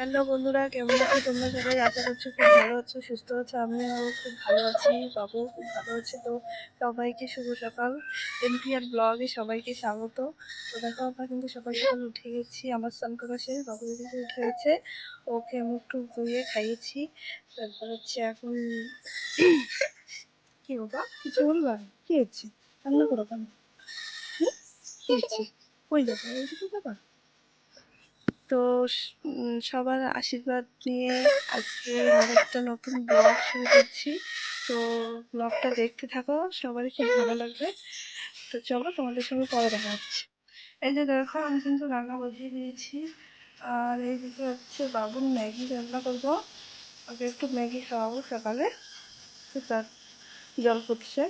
Hello বন্ধুরা, কেমন আছো তোমরা সবাই? আশা করছ খুব ভালো আছো, সুস্থ আছো, আমিও খুব ভালো আছি বাবু খুব ভালো আছে। তো সবাইকে শুভ সকাল। এনপিআর ব্লগে সবাইকে স্বাগত। তো দেখো, আমরা কিন্তু সকাল সকাল উঠে গেছি। আমার স্নান শেষ বাবু কিন্তু উঠে গেছে। ওকে মুখ টুক ধুয়ে খাইয়েছি। তারপর হচ্ছে এখন কি বাবা কিছু বলবা? কি হচ্ছে? রান্না করো কেন? কি হচ্ছে? কই যাবে? ওইদিকে যাবা তো সবার আশীর্বাদ নিয়ে আজকে একটা নতুন ব্লগ শুরু করছি। তো ব্লগটা দেখতে থাকো, সবারই খুব ভালো লাগবে। তো চলো তোমাদের সঙ্গে পরে দেখা হচ্ছে। এই যে দেখো, আমি কিন্তু রান্না বসিয়ে দিয়েছি। আর এইদিকে হচ্ছে বাবুর ম্যাগি রান্না করব। ওকে একটু ম্যাগি খাওয়াবো সকালে। তার জল ফুটছে।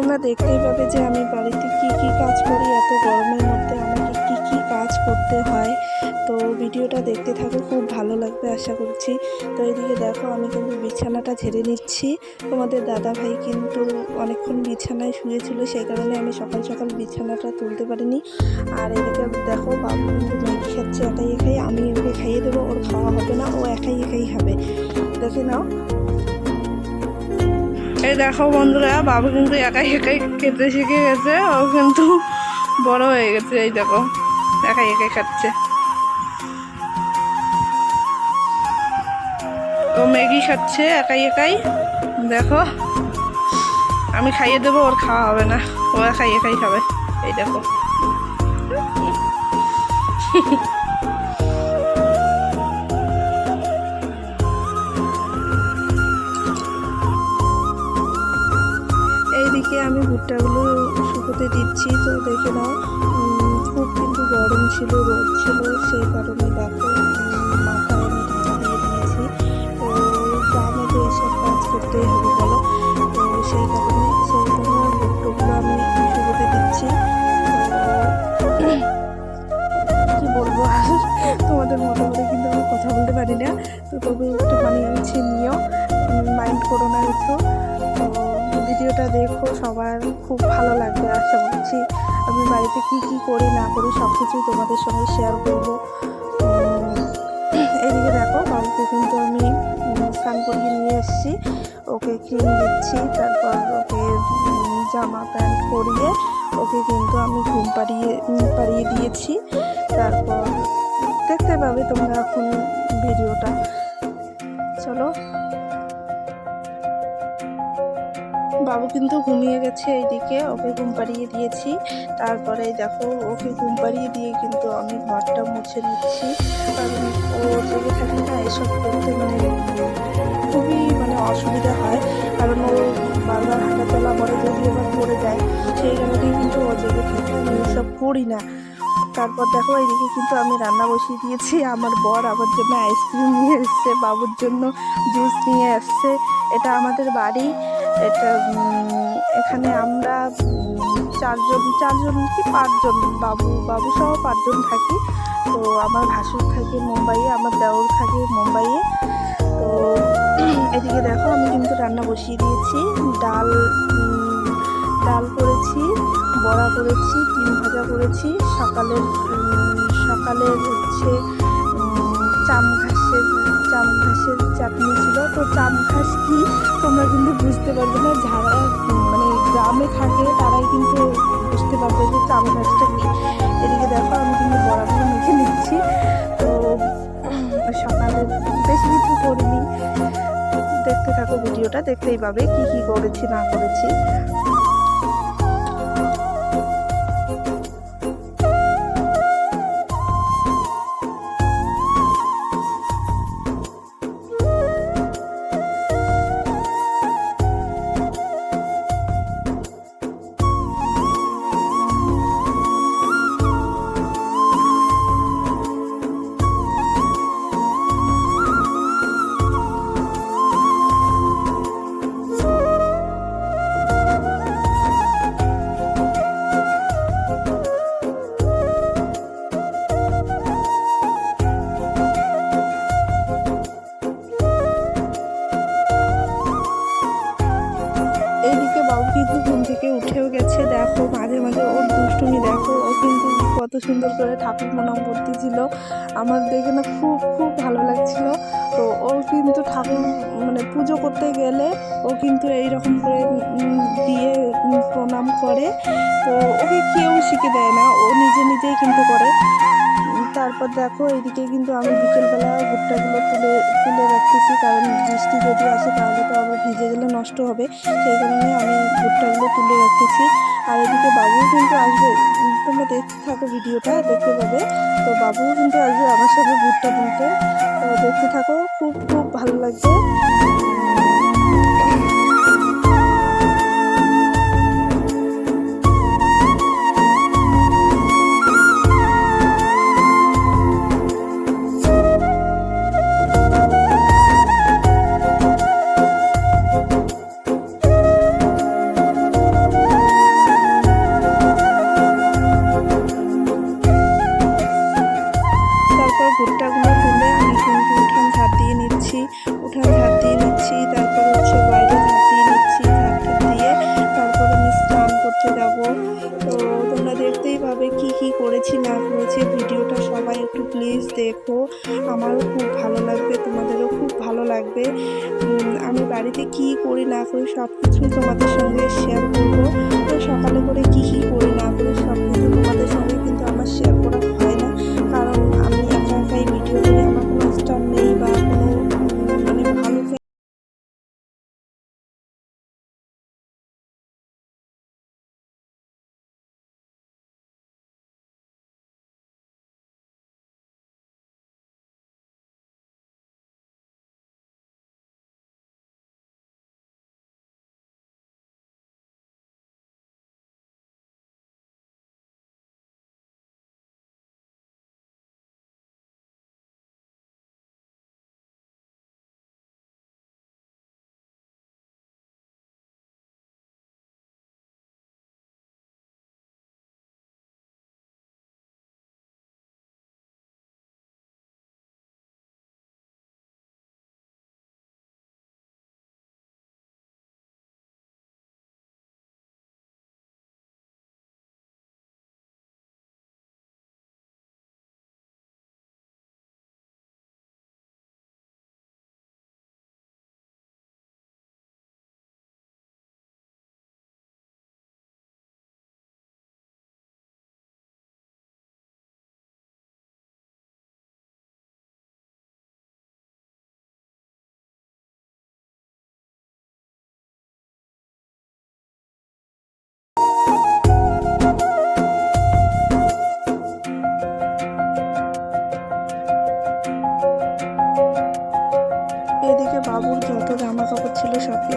তোমরা দেখতেই পাবে যে আমি বাড়িতে কি কি কাজ করি, এত গরমের মধ্যে আমাকে কি কি কাজ করতে হয়। তো ভিডিওটা দেখতে থাকো, খুব ভালো লাগবে আশা করছি। তো এইদিকে দেখো, আমি কিন্তু বিছানাটা ঝেড়ে নিচ্ছি। তোমাদের দাদা ভাই কিন্তু অনেকক্ষণ বিছানায় শুয়েছিল, সেই কারণে আমি সকাল সকাল বিছানাটা তুলতে পারিনি। আর এদিকে দেখো, বাবু কিন্তু ম্যাগি খাচ্ছে, একাই একাই, আমি ওকে খাইয়ে দেবো, ওর খাওয়া হবে না, ও একাই একাই খাবে। দেখে নাও। এই দেখো বন্ধুরা, বাবু কিন্তু একাই একাই খেতে শিখে গেছে, ও কিন্তু বড় হয়ে গেছে, এই দেখো, একাই একাই খাচ্ছে। ও ম্যাগি খাচ্ছে একাই একাই, দেখো, আমি খাইয়ে দেবো, ওর খাওয়া হবে না, ও একাই একাই খাবে, এই দেখো। এইদিকে আমি ভুট্টাগুলো শুকোতে দিচ্ছি, তো দেখে নাও। খুব কিন্তু গরম ছিল, রোদ ছিল, সেই কারণে দেখো মাথায় আমি ঢাকা দিয়ে দিয়েছি। তো গ্রামে তো এইসব কাজ করতেই হবে বলো। তো সেই কারণে সেই কারণে ভুট্টাগুলো আমি শুকোতে দিচ্ছি। কি বলব আর তোমাদের সবার খুব ভালো লাগবে, আশা করছি। আমি বাড়িতে কি কি করি, না করি সব কিছুই তোমাদের সঙ্গে শেয়ার করব। এদিকে দেখো বাবুকে কিন্তু আমি স্নান করিয়ে নিয়ে এসেছি। ওকে ক্রিম দিচ্ছি, তারপর ওকে জামা প্যান্ট পরিয়ে ওকে কিন্তু আমি ঘুম পাড়িয়ে পাড়িয়ে দিয়েছি। তারপর দেখতে পাবে তোমরা এখন ভিডিওটা। চলো। বাবু কিন্তু ঘুমিয়ে গেছে এইদিকে, ওকে ঘুম পাড়িয়ে দিয়েছি। তারপরে দেখো, ওকে ঘুম পাড়িয়ে দিয়ে কিন্তু আমি ঘরটা মুছে নিচ্ছি। কারণ ও জেগে থাকলে না, এসব করতে মানে খুবই মানে অসুবিধা হয়। কারণ ও বারবার হাঁটা চলা করে, যদি এবার পড়ে যায়, সেই কারণেই কিন্তু ও জেগে থাকে, আমি এসব করি না। তারপর দেখো, এইদিকে কিন্তু আমি রান্না বসিয়ে দিয়েছি। আমার বর আমার জন্য আইসক্রিম নিয়ে এসছে, বাবুর জন্য জুস নিয়ে আসছে। এটা আমাদের বাড়ি। এটা এখানে আমরা চারজন চারজন কি পাঁচজন, বাবু বাবু সহ পাঁচজন থাকি। তো আমার ভাসুর থাকে মুম্বাইয়ে, আমার দেওর থাকে মুম্বাইয়ে। তো এদিকে দেখো, আমি কিন্তু রান্না বসিয়ে দিয়েছি। ডাল ডাল করেছি, বড়া করেছি ডিম ভাজা করেছি। সকালের সকালের হচ্ছে চাম ঘাসের চাম ঘাসের চাটনি ছিল। তো চাম ঘাস কি? তোমরা কিন্তু বুঝতে পারবে না, যারা মানে গ্রামে থাকে, তারাই কিন্তু বুঝতে পারবে যে চাম ঘাসটা কি। এদিকে দেখো, আমি কিন্তু বড়াগুলো মেখে নিচ্ছি। তো সকালে বেশ কিছু করিনি। দেখতে থাকো ভিডিওটা, দেখতেই পাবে কি কি করেছি, না করেছি। ঠাকুর প্রণাম করতেছিল আমার দেখে না খুব খুব ভালো লাগছিল। তো ও কিন্তু ঠাকুর মানে পুজো করতে গেলে ও কিন্তু এইরকম করে দিয়ে প্রণাম করে। তো ওকে কেউ শিখে দেয় না। ও নিজে নিজেই কিন্তু করে। তারপর দেখো, এইদিকে কিন্তু আমি বিকেলবেলা ভুট্টাগুলো তুলে তুলে রাখতেছি, কারণ বৃষ্টি যদি আসে তাহলে তো আবার ভিজে গেলে নষ্ট হবে। সেই কারণে আমি ভুট্টাগুলো তুলে রাখতেছি। আর এদিকে বাবুও কিন্তু আসবে। তোমরা দেখতে থাকো ভিডিওটা, দেখতে পাবে। তো বাবুও কিন্তু আসবে আমার সাথে ভুট্টা তুলতে। তো দেখতে থাকো, খুব খুব ভালো লাগবে। দেখো। আমারও খুব ভালো লাগবে, তোমাদেরও খুব ভালো লাগবে। আমি বাড়িতে কি করি না করি সব কিছু তোমাদের সঙ্গে শেয়ার করব। তো সকালে করে কী কী করি না করি সব কিছু তোমাদের সঙ্গে কিন্তু আমার শেয়ার করা হয় না। কারণ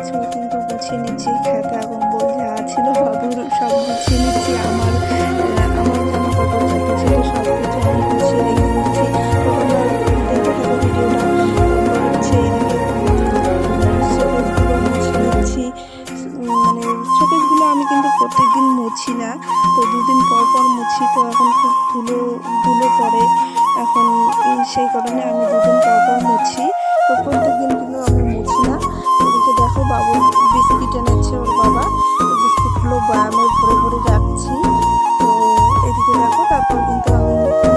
সব কিছু কিন্তু গুছিয়ে নিচ্ছি খেতে কম্বল যা ছিল বাবুর সব গুছিয়ে নিচ্ছি, আমার আমার জামা কাপড় যত ছিল সব কিছু আমি গুছিয়ে রেখে নিচ্ছি। মানে প্রত্যেকদিন মুছি না, তো দুদিন পর পর মুছি, তো এখন খুব ধুলো ধুলো এখন সেই কারণে আমি দুদিন পর পর মুছি। দেখো